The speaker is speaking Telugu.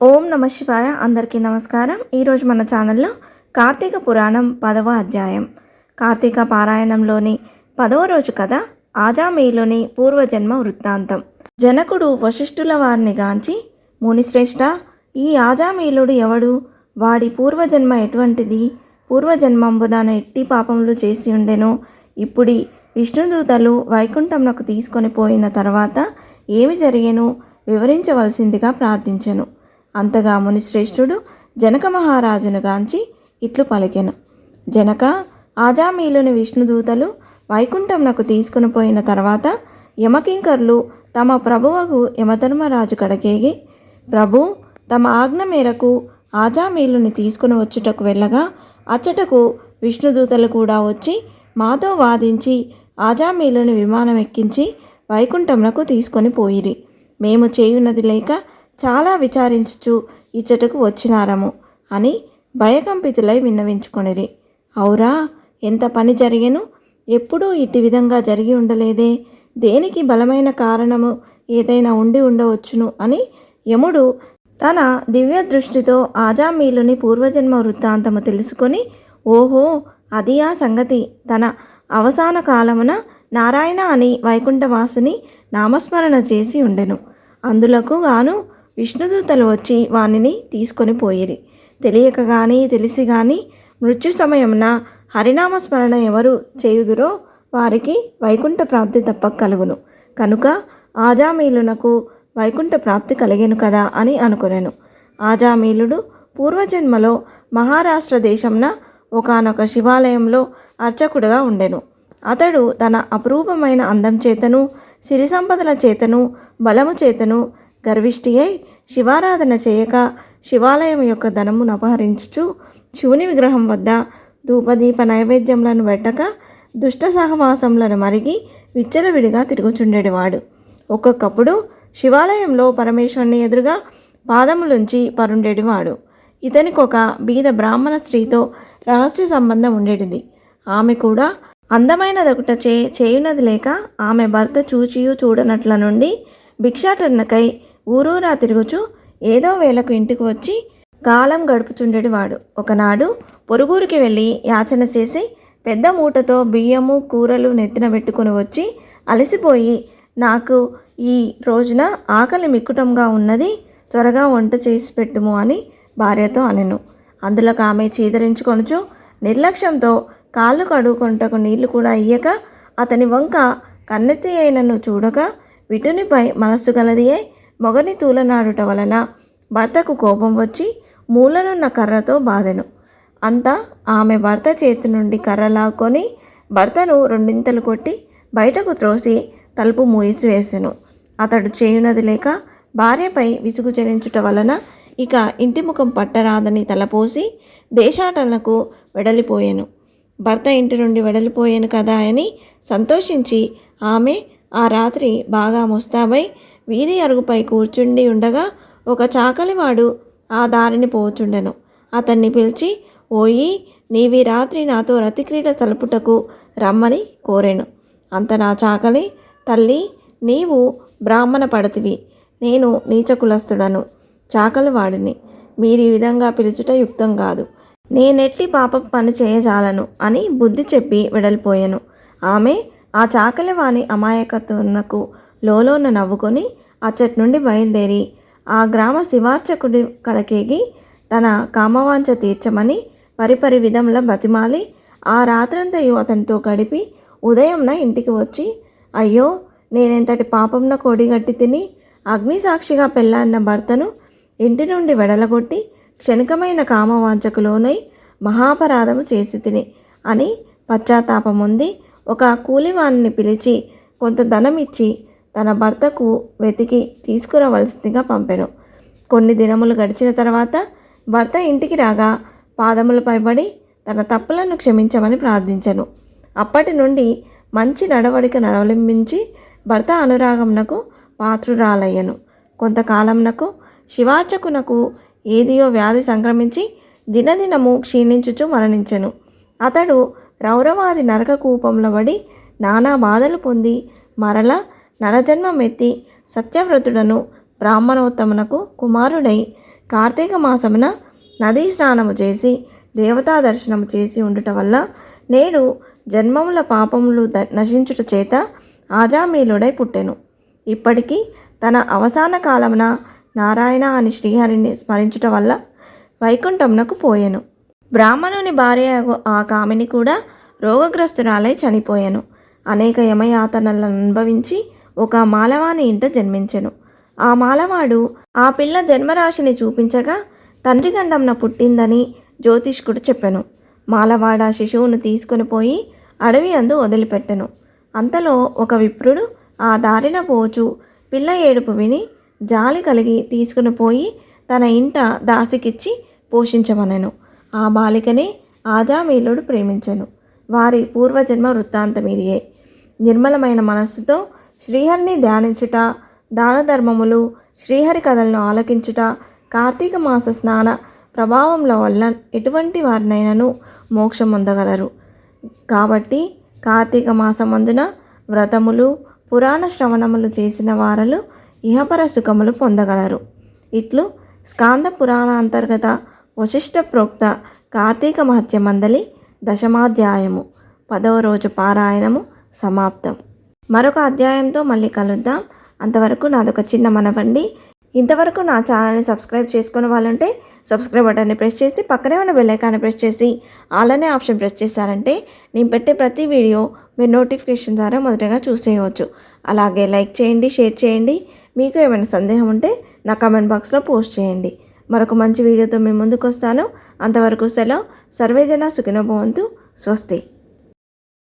ఓం నమ శివాయ. అందరికీ నమస్కారం. ఈరోజు మన ఛానల్లో కార్తీక పురాణం పదవ అధ్యాయం. కార్తీక పారాయణంలోని పదవ రోజు కథ ఆజామేయులోని పూర్వజన్మ వృత్తాంతం. జనకుడు వశిష్ఠుల వారిని గాంచి మునిశ్రేష్ఠ ఈ ఆజామేయులుడు ఎవడు? వాడి పూర్వజన్మ ఎటువంటిది? పూర్వజన్మంబున ఎట్టి పాపములు చేసి ఉండెను. ఇప్పుడి విష్ణుదూతలు వైకుంఠంలోకి తీసుకొని పోయిన తర్వాత ఏమి జరిగేను? వివరించవలసిందిగా ప్రార్థించెను. అంతగా మునిశ్రేష్ఠుడు జనక మహారాజును గాంచి ఇట్లు పలికెను. జనక ఆజామీలుని విష్ణుదూతలు వైకుంఠంనకు తీసుకుని పోయిన తర్వాత యమకింకర్లు తమ ప్రభువకు యమధర్మరాజు కడకేగి ప్రభు తమ ఆజ్ఞ మేరకు ఆజామీలుని తీసుకుని వచ్చుటకు వెళ్ళగా అచ్చటకు విష్ణుదూతలు కూడా వచ్చి మాతో వాదించి ఆజామీలుని విమానం ఎక్కించి వైకుంఠంనకు తీసుకొని పోయిరి. మేము చేయున్నది లేక చాలా విచారించుచు ఇచ్చటకు వచ్చినారము అని భయకంపితులై విన్నవించుకొనిరి. అవురా ఎంత పని జరిగెను? ఎప్పుడూ ఇట్టి విధంగా జరిగి ఉండలేదే. దేనికి బలమైన కారణము? ఏదైనా ఉండి ఉండవచ్చును అని యముడు తన దివ్య దృష్టితో ఆజామీలుని పూర్వజన్మ వృత్తాంతము తెలుసుకొని ఓహో అది ఆ సంగతి. తన అవసాన కాలమున నారాయణ అని వైకుంఠవాసుని నామస్మరణ చేసి ఉండెను. అందులకు గాను విష్ణుదూతలు వచ్చి వానిని తీసుకొని పోయిరి. తెలియక గాని తెలిసి గాని మృత్యు సమయమున హరినామస్మరణ ఎవరు చేయుదురో వారికి వైకుంఠ ప్రాప్తి తప్పక కలుగును. కనుక ఆజామీలునకు వైకుంఠ ప్రాప్తి కలిగేను కదా అని అనుకునేను. ఆజామీలుడు పూర్వజన్మలో మహారాష్ట్ర దేశంన ఒకానొక శివాలయంలో అర్చకుడుగా ఉండెను. అతడు తన అపురూపమైన అందం చేతను సిరి సంపదల చేతను బలము చేతను గర్విష్ఠి అయి శివారాధన చేయక శివాలయం యొక్క ధనమును అపహరించుచు శివుని విగ్రహం వద్ద ధూపదీప నైవేద్యములను పెట్టక దుష్ట సహవాసములను మరిగి విచ్చలవిడిగా తిరుగుచుండేవాడు. ఒక్కొక్కప్పుడు శివాలయంలో పరమేశ్వరుని ఎదురుగా పాదములుంచి పరుండేటివాడు. ఇతనికి ఒక బీద బ్రాహ్మణ స్త్రీతో రహస్య సంబంధం ఉండేటిది. ఆమె కూడా అందమైనదొకట చే చేయునది లేక ఆమె భర్త చూచియు చూడనట్ల నుండి భిక్షాటనకై ఊరూరా తిరుగుచు ఏదో వేళకు ఇంటికి వచ్చి కాలం గడుపుచుండేటివాడు ఒకనాడు పొరుగురికి వెళ్ళి యాచన చేసి పెద్ద మూటతో బియ్యము కూరలు నెత్తిన పెట్టుకుని వచ్చి అలసిపోయి నాకు ఈ రోజున ఆకలి మిక్కుటంగా ఉన్నది త్వరగా వంట చేసి పెట్టుము అని భార్యతో అనెను. అందులోకి ఆమె చీదరించుకొనుచు నిర్లక్ష్యంతో కాళ్ళు కడుక్కొంటకు నీళ్ళు కూడా ఇయ్యక అతని వంక కన్నెత్తి అయినను చూడక విటునిపై మనస్సు గలదియే మొగని తూలనాడుట వలన భర్తకు కోపం వచ్చి మూలనున్న కర్రతో బాధెను. అంతా ఆమె భర్త చేతి నుండి కర్ర లాక్కొని భర్తను రెండింతలు కొట్టి బయటకు త్రోసి తలుపు మూసివేసెను అతడు చేయునది లేక భార్యపై విసుగు చెల్లించుట వలన ఇక ఇంటి ముఖం పట్టరాదని తలపోసి దేశాటనకు వెడలిపోయాను. భర్త ఇంటి నుండి వెడలిపోయాను కదా అని సంతోషించి ఆమె ఆ రాత్రి బాగా ముస్తాబై వీధి అరుగుపై కూర్చుండి ఉండగా ఒక చాకలివాడు ఆ దారిని పోచుండెను. అతన్ని పిలిచి ఓయి నీవి రాత్రి నాతో రతిక్రీడ సలుపుటకు రమ్మని కోరాను. అంత నా చాకలి తల్లి నీవు బ్రాహ్మణ పడతివి. నేను నీచ కులస్తుడను చాకలి వాడిని మీరు ఈ విధంగా పిలుచుట యుక్తం కాదు. నేనెట్టి పాప పని చేయజాలను అని బుద్ధి చెప్పి వెడలిపోయాను. ఆమె ఆ చాకలివాని అమాయకత్వనకు లోలోన నవ్వుకొని అచ్చటి నుండి బయలుదేరి ఆ గ్రామ శివార్చకుడి కడకేగి తన కామవాంఛ తీర్చమని పరిపరి విధంలో బ్రతిమాలి ఆ రాత్రంతయు అతనితో గడిపి ఉదయంన ఇంటికి వచ్చి అయ్యో నేనెంతటి పాపంన కోడిగట్టి తిని అగ్నిసాక్షిగా పెళ్ళాడిన భర్తను ఇంటి నుండి వెడలగొట్టి క్షణికమైన కామవాంఛకు లోనై మహాపరాధము చేసి తిని అని పశ్చాత్తాపముంది ఒక కూలివాణ్ణి పిలిచి కొంత ధనం ఇచ్చి తన భర్తకు వెతికి తీసుకురావలసిందిగా పంపెను. కొన్ని దినములు గడిచిన తర్వాత భర్త ఇంటికి రాగా పాదములపై పడి తన తప్పులను క్షమించమని ప్రార్థించను. అప్పటి నుండి మంచి నడవడిక నడవలింబించి భర్త అనురాగమునకు పాత్రురాలయ్యను. కొంతకాలంనకు శివార్చకునకు ఏదియో వ్యాధి సంక్రమించి దినదినము క్షీణించుచు మరణించెను. అతడు రౌరవాది నరక కూపంలో పడి నానా బాధలు పొంది మరల నరజన్మమెత్తి సత్యవ్రతుడను బ్రాహ్మణోత్తమునకు కుమారుడై కార్తీక మాసమున నదీ స్నానము చేసి దేవతా దర్శనము చేసి ఉండుట వల్ల నేడు జన్మముల పాపములు ద నశించుట చేత ఆజామీలుడై పుట్టెను. ఇప్పటికీ తన అవసాన కాలమున నారాయణ అని శ్రీహరిని స్మరించుట వల్ల వైకుంఠమునకు పోయెను. బ్రాహ్మణుని భార్య ఆ కామిని కూడా రోగగ్రస్తురాలై చనిపోయాను. అనేక యమయాతనలను అనుభవించి ఒక మాలవాని ఇంట జన్మించెను. ఆ మాలవాడు ఆ పిల్ల జన్మరాశిని చూపించగా తండ్రి గండంన పుట్టిందని జ్యోతిష్కుడు చెప్పెను. మాలవాడ శిశువును తీసుకుని పోయి అడవి అందు వదిలిపెట్టెను. అంతలో ఒక విప్రుడు ఆ దారిన పోచు పిల్ల ఏడుపు విని జాలి కలిగి తీసుకుని పోయి తన ఇంట దాసికిచ్చి పోషించమనెను. ఆ బాలికనే ఆజామీలుడు ప్రేమించెను. వారి పూర్వజన్మ వృత్తాంతమిదియే. నిర్మలమైన మనస్సుతో శ్రీహరిని ధ్యానించుట దాన ధర్మములు శ్రీహరి కథలను ఆలకించుట కార్తీక మాస స్నాన ప్రభావముల వల్ల ఎటువంటి వారినైనాను మోక్షం పొందగలరు కాబట్టి కార్తీక మాసమందున వ్రతములు పురాణ శ్రవణములు చేసిన వారలు ఇహపర సుఖములు పొందగలరు. ఇట్లు స్కాంద పురాణ అంతర్గత వశిష్ట ప్రోక్త కార్తీక మహత్య మందలి దశమాధ్యాయము పదవ రోజు పారాయణము సమాప్తం. మరొక అధ్యాయంతో మళ్ళీ కలుద్దాం. అంతవరకు నాదొక చిన్న మనవండి. ఇంతవరకు నా ఛానల్ని సబ్స్క్రైబ్ చేసుకున్న వాళ్ళంటే సబ్స్క్రైబ్ బటన్ని ప్రెస్ చేసి పక్కనే ఉన్న బెల్లైకాన్ని ప్రెస్ చేసి అలానే ఆప్షన్ ప్రెస్ చేశారంటే నేను పెట్టే ప్రతి వీడియో మీరు నోటిఫికేషన్ ద్వారా మొదటగా చూసేయవచ్చు. అలాగే లైక్ చేయండి షేర్ చేయండి. మీకు ఏమైనా సందేహం ఉంటే నా కమెంట్ బాక్స్లో పోస్ట్ చేయండి. మరొక మంచి వీడియోతో మేము ముందుకు వస్తాను అంతవరకు సెలవు. సర్వేజన సుఖినోభవంతు స్వస్తి.